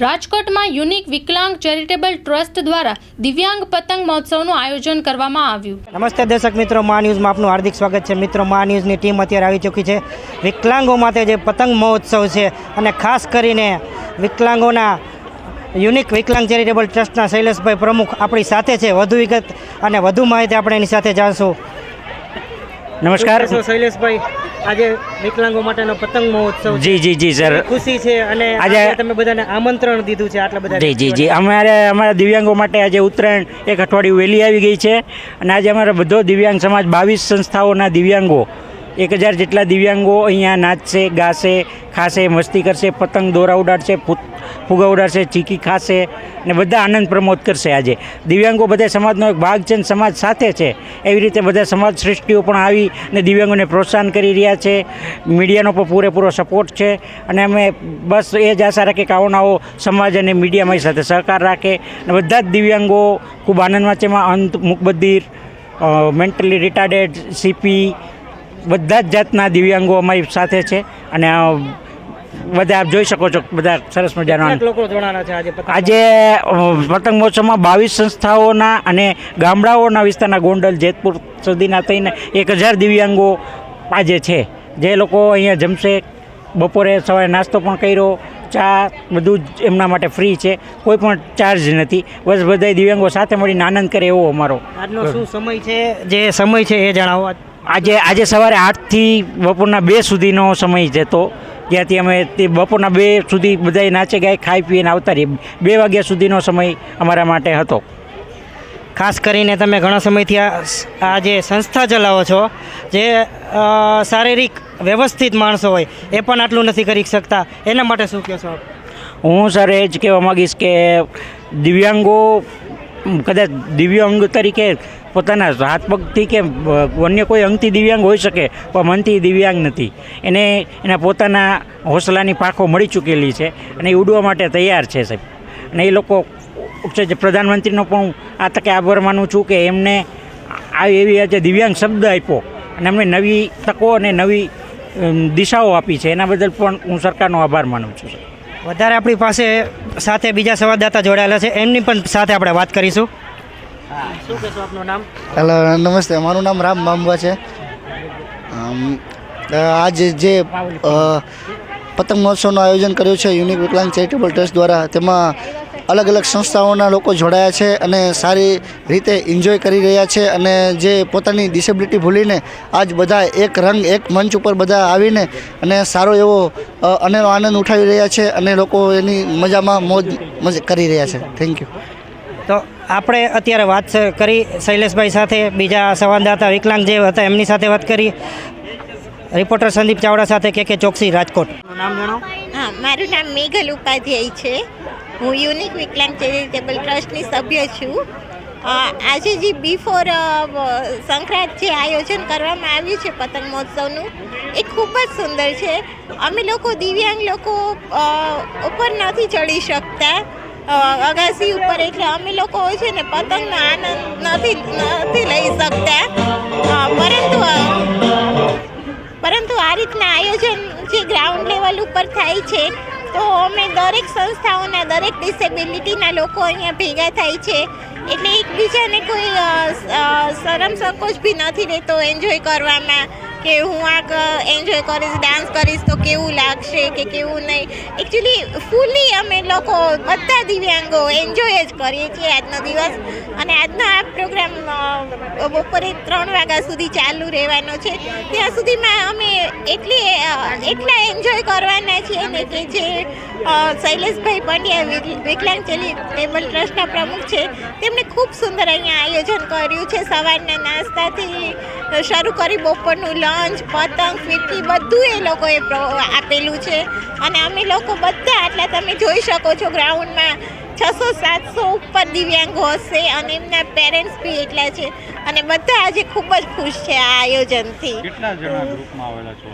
રાજકોટમાં યુનિક વિકલાંગ charitable trust દ્વારા દિવ્યાંગ પતંગ મહોત્સવનું આયોજન કરવામાં આવ્યું. નમસ્તે દર્શક મિત્રો, મા ન્યૂઝમાં આપનું હાર્દિક સ્વાગત છે. મિત્રો, મા ન્યૂઝની ટીમ અત્યારે આવી ચૂકી છે. વિકલાંગો માટે જે પતંગ મહોત્સવ છે અને ખાસ કરીને વિકલાંગોના યુનિક વિકલાંગ ચેરિટેબલ ટ્રસ્ટના શૈલેષભાઈ પ્રમુખ આપણી સાથે છે. વધુ વિગત અને વધુ માહિતી આપણે એની સાથે જાણશું. નમસ્કાર. શૈલેષભાઈ? આજે વિકલાંગો માટેનો પતંગ મહોત્સવ જી જી જી સર. ખુશી છે અને આજે- તમે બધાને આમંત્રણ દીધું છે આટલા બધા જી જી જી. અમારે અમારા દિવ્યાંગો માટે આજે ઉત્તરાયણ એક અઠવાડિયું વહેલી આવી ગઈ છે અને આજે અમારા બધો દિવ્યાંગ સમાજ બાવીસ સંસ્થાઓના દિવ્યાંગો એક હજાર જેટલા દિવ્યાંગો અહીંયા નાચશે ગાશે ખાશે મસ્તી કરશે પતંગ દોરા ઉડાડશે ફૂ- ફુગા ઉડાડશે, ચીકી ખાશે ને બધા આનંદ પ્રમોદ કરશે આજે. દિવ્યાંગો બધા સમાજનો એક ભાગ છે ને સમાજ સાથે છે. એવી રીતે બધા સમાજ સૃષ્ટિઓ પણ આવી ને દિવ્યાંગોને પ્રોત્સાહન કરી રહ્યા છે. મીડિયાનો પણ પૂરેપૂરો સપોર્ટ છે અને અમે બસ એ જ આશા રાખીએ કે આવો આવો સમાજ અને મીડિયા સાથે સહકાર રાખે અને બધા જ દિવ્યાંગો ખૂબ આનંદમાં છે એમાં અંત મુકબધિર મેન્ટલી રિટાર્ડેડ સીપી બધા જ જાતના દિવ્યાંગો અમારી સાથે છે અને બધા આપ જોઈ શકો છો બધા સરસ મજાના લોકો જોડાણા છે આજે આજે પતંગ મહોત્સવમાં બાવીસ સંસ્થાઓના અને ગામડાઓના વિસ્તારના ગોંડલ જેતપુર સુધીના થઈને એક હજાર દિવ્યાંગો આજે છે. જે લોકો અહીંયા જમશે બપોરે સવારે નાસ્તો પણ કર્યો ચા બધું જ એમના માટે ફ્રી છે. કોઈ પણ ચાર્જ નથી. બસ બધા દિવ્યાંગો સાથે મળીને આનંદ કરે એવો અમારો. આજનો શું સમય છે? જે સમય છે એ જણાવો. આજે આજે સવારે આઠથી બપોરના બે સુધીનો સમય જતો. જ્યાંથી અમે તે બપોરના બે સુધી બધાય નાચે ગાય ખાઈ પીને આવતા રહીએ. બે વાગ્યા સુધીનો સમય અમારા માટે હતો. ખાસ કરીને તમે ઘણા સમયથી આ આ જે સંસ્થા ચલાવો છો જે શારીરિક વ્યવસ્થિત માણસો હોય એ પણ આટલું નથી કરી શકતા. એના માટે શું કહેશો આપ? હું સર એ જ કહેવા માગીશ કે દિવ્યાંગો કદાચ દિવ્યાંગ તરીકે પોતાના હાથ પગથી કે અન્ય કોઈ અંગથી દિવ્યાંગ હોઈ શકે, પણ મનથી દિવ્યાંગ નથી. એને, એના પોતાના હોસલાની પાંખો મળી ચૂકેલી છે અને એ ઉડવા માટે તૈયાર છે સાહેબ. અને એ લોકો પ્રધાનમંત્રીનો પણ આ તકે આભાર માનું છું કે એમને આવી એવી આજે દિવ્યાંગ શબ્દ આપ્યો અને એમને નવી તકો અને નવી દિશાઓ આપી છે. એના બદલ પણ હું સરકારનો આભાર માનું છું વધારે આપણી પાસે સાથે બીજા સંવાદદાતા જોડાયેલા છે. એમની પણ સાથે આપણે વાત કરીશું. શું કહેશો આપનું નામ? હેલો નમસ્તે. મારું નામ રામ બાંબા છે. આજ જે પતંગ મહોત્સવનું આયોજન કર્યું છે યુનિક વિકલાંગ ચેરિટેબલ ટ્રસ્ટ દ્વારા તેમાં અલગ અલગ સંસ્થાઓના લોકો જોડાયા છે અને સારી રીતે એન્જોય કરી રહ્યા છે અને જે પોતાની ડિસેબિલિટી ભૂલીને આજ બધા એક રંગ એક મંચ ઉપર બધા આવીને અને સારો એવો અને આનંદ ઉઠાવી રહ્યા છે અને લોકો એની મજામાં મોજ મજ કરી રહ્યા છે. થેન્ક યુ તો આપણે અત્યારે વાત કરી શૈલેષભાઈ સાથે બીજા સંવાદદાતા વિકલાંગ જે હતા એમની સાથે વાત કરી. રિપોર્ટર સંદીપ ચાવડા સાથે કે કે ચોકસી રાજકોટ. નામ જણાવો. હા મારું નામ મેઘલ ઉપાધ્યાય છે. હું યુનિક વિકલાંગ ચેરિટેબલ ટ્રસ્ટની સભ્ય છું. આજે જે બિફોર સંક્રાંત જે આયોજન કરવામાં આવ્યું છે પતંગ મહોત્સવનું એ ખૂબ જ સુંદર છે. અમે લોકો દિવ્યાંગ લોકો ઉપર નથી ચડી શકતા. અગાસી ઉપર એટલે અમે લોકો છે ને, પતંગનો આનંદ નથી નથી લઈ શકતા. પરંતુ પરંતુ આ રીતના આયોજન જે ગ્રાઉન્ડ લેવલ ઉપર થાય છે, તો અમે દરેક સંસ્થાઓના, દરેક ડિસેબિલિટીના લોકો અહીંયા ભેગા થાય છે. એટલે એકબીજાને કોઈ શરમ સંકોચ બી નથી રહેતો એન્જોય કરવામાં. કે હું આ એન્જોય કરીશ ડાન્સ કરીશ તો કેવું લાગશે કે કેવું નહીં? એકચ્યુઅલી ફૂલી અમે લોકો બધા દિવ્યાંગો એન્જોય જ કરીએ છીએ આજનો દિવસ. અને આજનો આ પ્રોગ્રામ બપોરે ત્રણ વાગ્યા સુધી ચાલુ રહેવાનો છે. ત્યાં સુધીમાં અમે એટલી એટલા એન્જોય કરવાના છીએ ને કે જે શૈલેષભાઈ પંડ્યા વિક- વિકલાંગ ચેરિટેબલ ટ્રસ્ટના પ્રમુખ છે. તેમણે ખૂબ સુંદર અહીંયા આયોજન કર્યું છે. સવારના નાસ્તાથી શરૂ કરી બપોરનું લંચ પતંગ, ફીરકી, બધું એ લોકોએ આપેલું છે. અને અમે લોકો બધા આટલા તમે જોઈ શકો છો ગ્રાઉન્ડમાં છસો સાતસો ઉપર દિવ્યાંગો હશે અને એમના પેરેન્ટ્સ બી એટલા છે. અને બધા આજે ખૂબ જ ખુશ છે આ આયોજનથી. કેટલા જણા ગ્રુપમાં આવેલા છો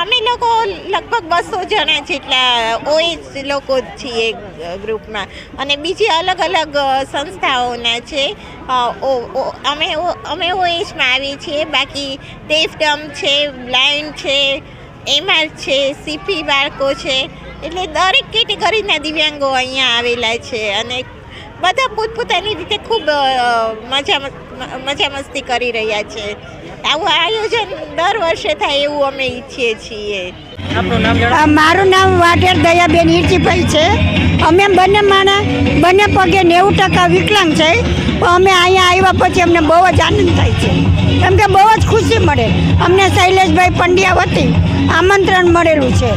અમે લોકો લગભગ બસો જણા જેટલા ઓએચ લોકો છીએ ગ્રુપમાં. અને બીજી અલગ અલગ સંસ્થાઓના છે. અમે અમે ઓએચમાં આવીએ છીએ. બાકી ડેફ ડમ છે બ્લાઇન્ડ છે એમઆર છે સીપી બાળકો છે. એટલે દરેક કેટેગરીના દિવ્યાંગો અહીંયા આવેલા છે અને બધા પોતપોતાની રીતે ખૂબ મજા મજા મસ્તી કરી રહ્યા છે. આવું આયોજન દર વર્ષે થાય એવું અમે ઈચ્છીએ છીએ. મારું નામ વાઢેર દયાબેન ઈરજીભાઈ છે. અમે બંને માણસ બંને પગે નેવું ટકા વિકલાંગ છે. પણ અમે અહીંયા આવ્યા પછી અમને બહુ જ આનંદ થાય છે. કેમ કે બહુ જ ખુશી મળે. અમને શૈલેષભાઈ પંડ્યા વતી આમંત્રણ મળેલું છે.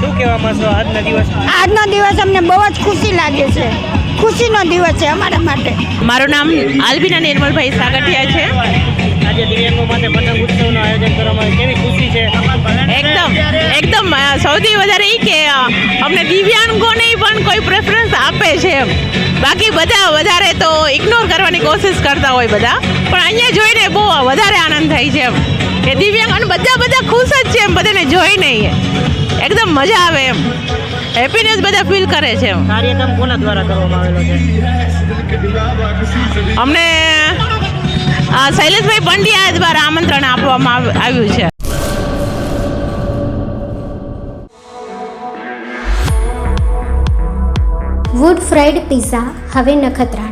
શું કહેવા માંગશો આજના દિવસ? આજનો દિવસ અમને બહુ જ ખુશી લાગે છે. ખુશીનો દિવસ છે અમારા માટે. મારું નામ આલબીના નિર્મલભાઈ સાગઠિયા છે. આજે દિવ્યાંગો માટે પતંગ ઉત્સવનું આયોજન કરવામાં કેવી ખુશી છે? એકદમ એકદમ સૌથી વધારે એ કે અમને દિવ્યાંગોને પણ કોઈ પ્રેફરન્સ આપે છે એમ. બાકી બધા વધારે તો ઇગ્નોર કરવાની કોશિશ કરતા હોય બધા. પણ અહીંયા જોઈને બહુ વધારે આનંદ થાય છે એમ. કે દિવ્યાંગ અને બધા બધા ખુશ જ છે એમ બધાને જોઈને નહીં એકદમ મજા આવે એમ. હેપીનેસ બધા ફીલ કરે છે એમ. કાર્યક્રમ કોના દ્વારા કરવામાં આવેલો છે? અમને શૈલેષભાઈ પંડ્યા દ્વારા આમંત્રણ આપવામાં આવ્યું છે. વુડ ફ્રાઈડ પિઝા હવે નખત્રાણામાં